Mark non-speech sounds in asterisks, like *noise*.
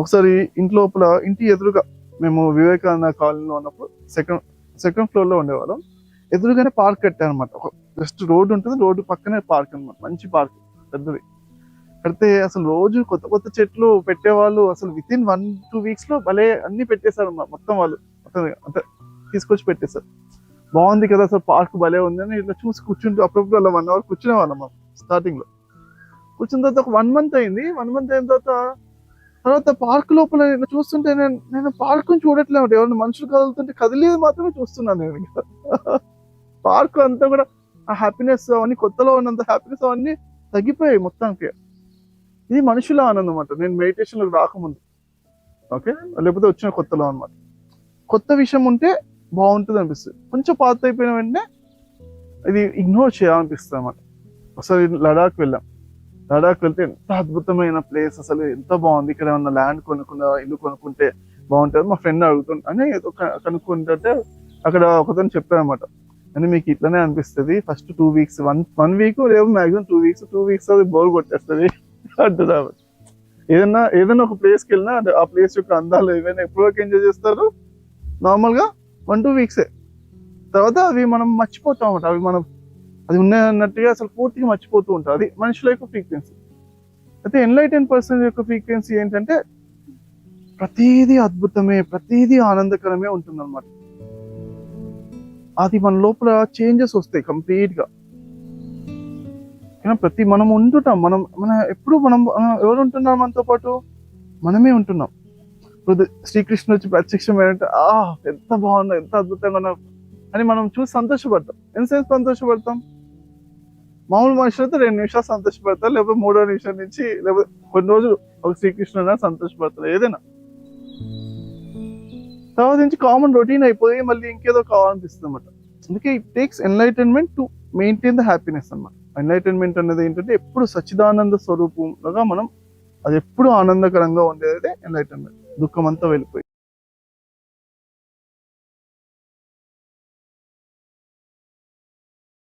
ఒకసారి ఇంటి లోపల ఇంటి ఎదురుగా మేము వివేకానంద కాలనీలో ఉన్నప్పుడు సెకండ్ సెకండ్ ఫ్లోర్లో ఉండేవాళ్ళం. ఎదురుగానే పార్క్ కట్టారనమాట ఒక జస్ట్ రోడ్డు ఉంటుంది. రోడ్డు పక్కనే పార్క్ అన్నమాట. మంచి పార్క్ పెద్దది. కడితే అసలు రోజు కొత్త కొత్త చెట్లు పెట్టేవాళ్ళు అసలు విత్ ఇన్ వన్ టూ వీక్స్లో భలే అన్ని పెట్టేశారు మొత్తం వాళ్ళు. మొత్తం అంతే తీసుకొచ్చి పెట్టేశారు. బాగుంది కదా అసలు పార్క్ భలే ఉంది అని ఇట్లా చూసి కూర్చుంటూ అప్పుడప్పుడు అలా వన్ అవర్ కూర్చునే వాళ్ళం స్టార్టింగ్లో కూర్చున్న తర్వాత ఒక వన్ మంత్ అయింది. వన్ మంత్ అయిన తర్వాత తర్వాత పార్క్ లోపల నేను చూస్తుంటే నేను నేను పార్క్ చూడట్లేదు ఎవరైనా మనుషులు కదులుతుంటే కదిలేదు మాత్రమే చూస్తున్నాను నేను. *laughs* పార్క్ అంతా కూడా ఆ హ్యాపీనెస్ అవన్నీ కొత్తలో ఉన్నంత హ్యాపీనెస్ అవన్నీ తగ్గిపోయాయి మొత్తానికి. ఇది మనుషుల ఆనందం అంట నేను మెడిటేషన్లోకి రాకముందు. ఓకే లేకపోతే వచ్చిన కొత్తలో అనమాట కొత్త విషయం ఉంటే బాగుంటుంది అనిపిస్తుంది. కొంచెం పాత అయిపోయిన వెంటనే ఇది ఇగ్నోర్ చేయాలనిపిస్తుంది అనమాట ఒకసారి లడాక్ వెళ్ళాం. లడాక్ వెళ్తే ఎంత అద్భుతమైన ప్లేస్ అసలు ఎంత బాగుంది. ఇక్కడ ఏమన్నా ల్యాండ్ కొనుక్కున్న ఇల్లు కొనుక్కుంటే బాగుంటుంది. మా ఫ్రెండ్ అడుగుతుంది అని కనుక్కుంటే అక్కడ ఒకతను చెప్పాను అనమాట అని మీకు ఇట్లనే అనిపిస్తుంది first two weeks one one week లేవు maximum two weeks two weeks అది బోర్ కొట్టేస్తుంది. *laughs* అంటున్నారు ఏదన్నా ఏదైనా ఒక ప్లేస్కి వెళ్ళినా ఆ ప్లేస్ యొక్క అందాలు ఏవైనా ఎప్పుడు వరకు ఎంజాయ్ చేస్తారు? నార్మల్గా వన్ టూ వీక్సే తర్వాత అవి మనం మర్చిపోతాం అన్నమాట. అవి మనం అది ఉన్నట్టుగా అసలు పూర్తిగా మర్చిపోతూ ఉంటుంది అది మనుషుల యొక్క ఫ్రీక్వెన్సీ అయితే ఎన్లైటెన్ పర్సన్ యొక్క ఫ్రీక్వెన్సీ ఏంటంటే ప్రతిదీ అద్భుతమే ప్రతీదీ ఆనందకరమే ఉంటుందన్నమాట. అది మన లోపల చేంజెస్ వస్తాయి కంప్లీట్గా కానీ ప్రతి మనం ఉంటుంటాం మనం మన ఎప్పుడు మనం ఎవరు ఉంటున్నాం మనతో పాటు? మనమే ఉంటున్నాం. ఇప్పుడు శ్రీకృష్ణుడు వచ్చి ప్రత్యక్షం ఏంటంటే ఆ ఎంత బాగున్నా ఎంత అద్భుతంగా ఉన్నావు అని మనం చూసి సంతోషపడతాం. ఎంతసేపు సంతోషపడతాం? మామూలు మనుషులు అయితే రెండు నిమిషాలు సంతోషపడతారు లేకపోతే మూడో నిమిషం నుంచి లేకపోతే కొన్ని రోజులు ఒక శ్రీకృష్ణుడు సంతోషపడతారు ఏదైనా. తర్వాత నుంచి కామన్ రొటీన్ అయిపోయి మళ్ళీ ఇంకేదో కావాలనిపిస్తుంది అనమాట అందుకే it takes enlightenment to maintain the happiness అనమాట ఎన్లైటన్మెంట్ అనేది ఏంటంటే ఎప్పుడు సచ్చిదానంద స్వరూపంగా మనం అది ఎప్పుడు ఆనందకరంగా ఉండేది ఎన్లైటన్మెంట్ దుఃఖం అంతా వెళ్ళిపోయి.